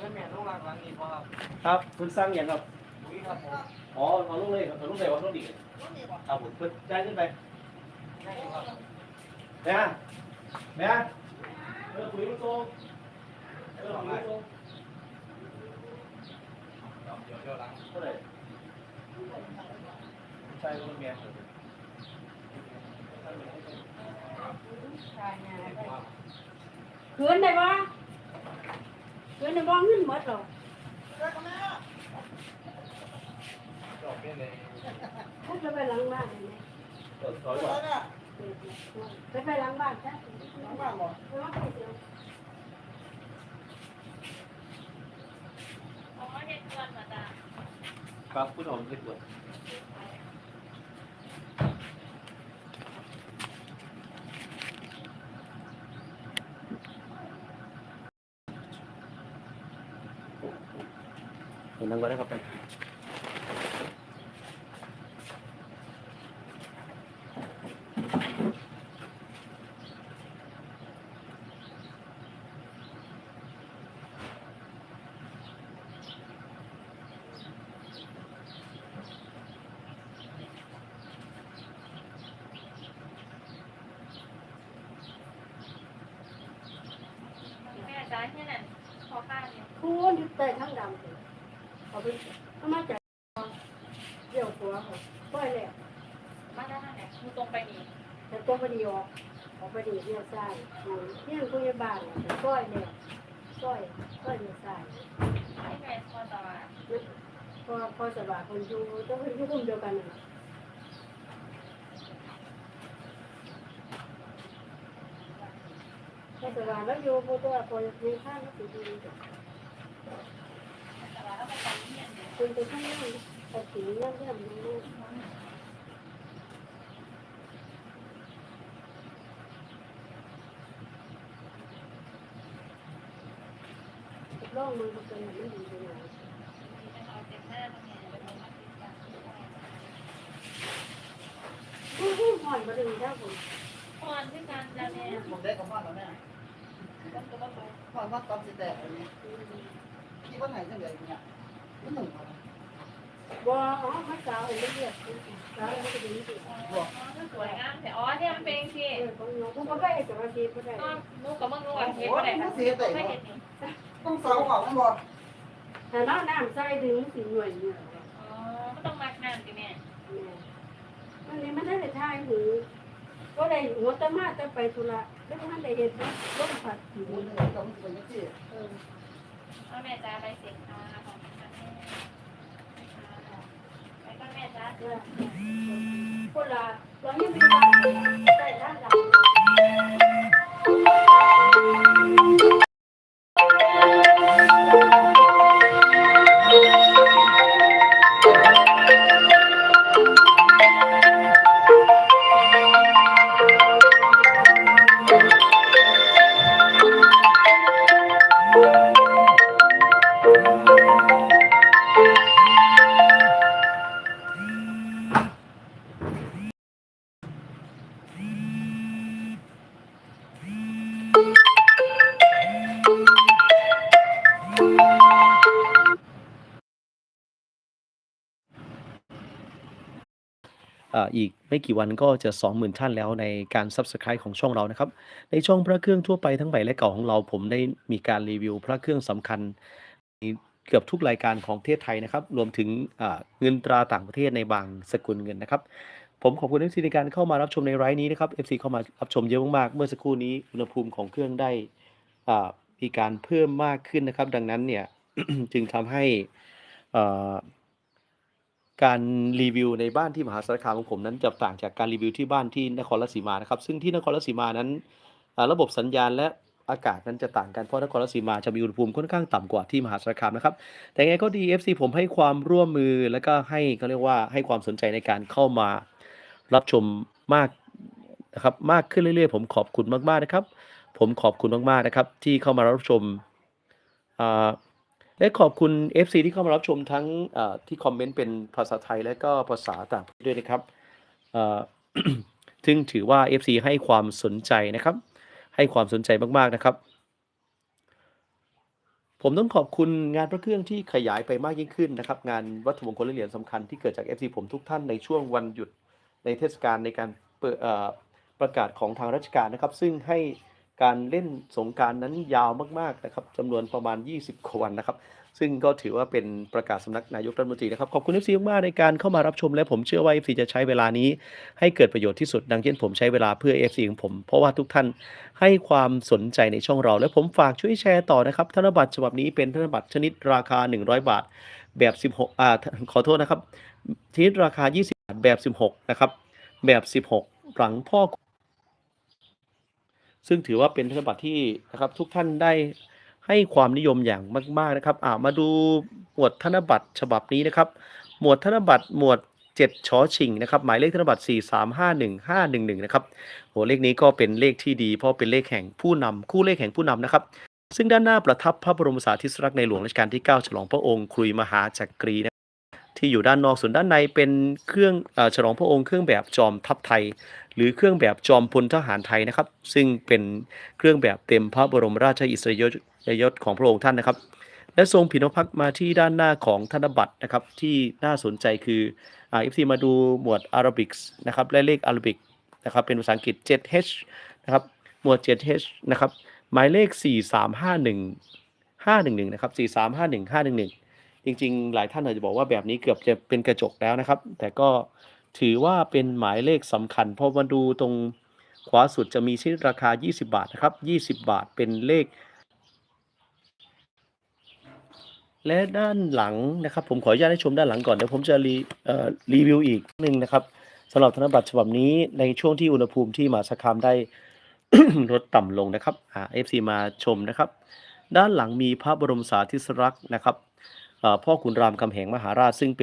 นั่นแม่ต้องรักหลังนี้เพราะครับครับคุณสร้างอย่างครับปุ๋ยครับผมอ๋อเอาลูกเลยเอาลูกเลยว่าลูกดีครับผมเพิ่นจ่ายขึ้นไปได้ครับแม่แม่เออปุ๋ยมันโตเออปุ๋ยมันโตเดี๋ยวเดี๋ยวหลังเท่าไหร่ใช่ลูกแม่คืนได้ บ่คืนได้บ่เงินหมดหรอดอกเป็นเลยถ้าจะไปหลังบ้านได้ไหมเออร้อยกว่าไปไปหลังบ้านซะหลังบ้านบ่หลังบ้านเดียวอ๋อเด็กก่อนมาจ้ะครับคุณหอมไม่กดเห็ นนั่งก็ได้ครับแม่จ้าที่นั่นขอข้าวเนี่ยคูณอยู่ใต้ทั้งดำ เลยเอาไปเอามาจากเดี่ยวหัวเขาปล่อยแล้วบ้าด้านไหน้าเนี่ยคือตรงไปนี่แต่ตัวพอดีออกออกพอดีเดี่ยวซ้ายเนี่ยผู้ใหญ่บ้านปล่อยแล้วปล่อยปล่อยเดี่ยวซ้ายให้แม่พอตะวันพอพอสบายคนอยู่ต้องคนอยู่กลุ่มเดียวกันน่ะพอสบายแล้วอยู่พอตัวพอมีข้าวก็ติด คุณไปข้างนอกไปถึงนั่งเรื่องนี้ลองมันเป็นอย่างนี้ดีเลยเอาเต็มหน้าตรงนี้ไปลงมาติดกันห่อนมาดึงได้ผมตอนที่การจะเนี่ยผมได้กับพ่อแล้วแม่ต้องก็ต้องพ่อว่าตอนสิแต่อันนี้ ที่ว่าไหนจังเลยเนี่ยมันหนึ่งวันบ่อ๋อพระสาวเห็นได้เรียกสาวมันจะดีสิอ๋อสวยงามแต่อ๋อเนี่ยมันเป็นสิเออของน้องผมก็ได้แต่ว่าทีก็ได้ก็ลูกกับมึงลูกเห็นว่าไหนคะไม่เห็นนี่ต้องเสาออกมันบอกแต่น้ำน้ำใส่ดึงสีหน่วยอยู่อ๋อไม่ต้องมักน้ำสิแม่มันนี่มันได้แต่ทายหูก็ได้หัวตะมาจะไปธุระแล้วมันได้เห็นรถผัดสีมันเหนื่อยต้องเป็นยังไง ต้นแม่จ้าไปเสียงค่ะของแม่ไปก็แม่จ้าคนละเรายังมีบ้านได้ อีกไม่กี่วันก็จะ 20,000 ท่านแล้วในการ Subscribe ของช่องเรานะครับ ในช่องพระเครื่องทั่วไปทั้งใหม่และเก่าของเรา ผมได้มีการรีวิวพระเครื่องสำคัญในเกือบทุกรายการของประเทศไทยนะครับ รวมถึงเงินตราต่างประเทศในบางสกุลเงินนะครับ ผมขอบคุณ FC ในการเข้ามารับชมในไลฟ์นี้นะครับ FC เข้ามารับชมเยอะมากๆ เมื่อสักครู่นี้อุณหภูมิของเครื่องได้มีการเพิ่มมากขึ้นนะครับ ดังนั้นเนี่ยจึงทำให้อ่า การรีวิวในบ้านที่มหาสารคามของผมนั้นจะต่างจากการรีวิวที่บ้านที่นครราชสีมานะครับ ซึ่งที่นครราชสีมานั้น ระบบสัญญาณและอากาศนั้นจะต่างกันเพราะนครราชสีมาจะมีอุณหภูมิค่อนข้างต่ำกว่าที่มหาสารคามนะครับ แต่ไงก็ดี FC ผมให้ความร่วมมือแล้วก็ให้เขาเรียกว่าให้ความสนใจในการเข้ามารับชมมากนะครับมากขึ้นเรื่อยๆ ผมขอบคุณมากๆนะครับ ผมขอบคุณมากๆนะครับ ที่เข้ามารับชม และขอบคุณ FC ที่เข้ามารับชมทั้งที่คอมเมนต์เป็นภาษาไทยและก็ภาษาต่างประเทศด้วยนะครับซึ่งถือว่า FC ให้ความสนใจนะครับ ให้ความสนใจมากๆนะครับ ผมต้องขอบคุณงานพระเครื่องที่ขยายไปมากยิ่งขึ้นนะครับ งานวัตถุมงคลและเหรียญสำคัญที่เกิดจาก FC ผมทุกท่านในช่วงวันหยุดในเทศกาลในการปประกาศของทางราชการนะครับ ซึ่งให้ การเล่นสงการนั้นยาวมากๆนะครับจำนวนประมาณ 20กว่าวันนะครับ ซึ่งก็ถือว่าเป็นประกาศสำนักนายกรัฐมนตรีนะครับ ขอบคุณ FC มากในการเข้ามารับชมและผมเชื่อว่า FC จะใช้เวลานี้ให้เกิดประโยชน์ที่สุด ดังเช่นผมใช้เวลาเพื่อ FC ของผม เพราะว่าทุกท่านให้ความสนใจในช่องเรา และผมฝากช่วยแชร์ต่อนะครับ ธนบัตรฉบับนี้เป็นธนบัตรชนิดราคา 100 บาท แบบ 16อ่าขอโทษนะครับชนิดราคา 20 บาทแบบ 16 นะครับ แบบ 16 หลังพ่อ ซึ่งถือว่าเป็นธนบัตรที่นะครับทุกท่านได้ให้ความนิยมอย่างมาก ๆนะครับอ่ามาดูหมวดธนบัตรฉบับนี้นะครับ หมวดธนบัตรหมวด7ชอชิงนะครับหมายเลขธนบัตร 4351511 นะครับโหเลขนี้ก็เป็นเลขที่ดี เพราะเป็นเลขแห่งผู้นำคู่เลขแห่งผู้นำนะครับ ซึ่งด้านหน้าประทับพระบรมสารีริสลักษณ์ในหลวงรัชกาลที่ 9 ฉลองพระองค์ครุยมหาจักรีนะ ที่อยู่ด้านนอกส่วนด้านในเป็นเครื่องอฉลองพระองค์เครื่องแบบจอมทัพไทย หรือเครื่องแบบจอมพลทหารไทยนะครับ ซึ่งเป็นเครื่องแบบเต็มพระบรมราชอิสริยยศของพระองค์ท่านนะครับ และทรงผินพักมาที่ด้านหน้าของธนบัตรนะครับ ที่น่าสนใจคืออ่า FC มาดูหมวดอาราบิกส์นะครับและเลขอาราบิกนะครับเป็นภาษาอังกฤษ 7H นะครับหมวด 7H นะครับหมายเลข 4351 511นะครับ4351 511 จริงๆ หลายท่านอาจจะบอกว่าแบบนี้เกือบจะเป็นกระจกแล้วนะครับ แต่ก็ถือว่าเป็นหมายเลขสำคัญพราะมาดูตรงขวาสุดจะมีชนิดราคา 20 บาทนะครับ 20 บาทเป็นเลข และด้านหลังนะครับ ผมขออนุญาตให้ชมด้านหลังก่อนเดี๋ยวผมจะรีรีวิวอีกหนึ่งนะครับสำหรับธนบัตรฉบับนี้ในช่วงที่อุณหภูมิที่มาสคามได้ลดต่ำลงนะครับเอ่า FC มาชมนะครับ ด้านหลังมีพระบรมสาธิสลักษณ์นะครับ พ่อขุนรามคำแหงมหาราชซึ่งเป็น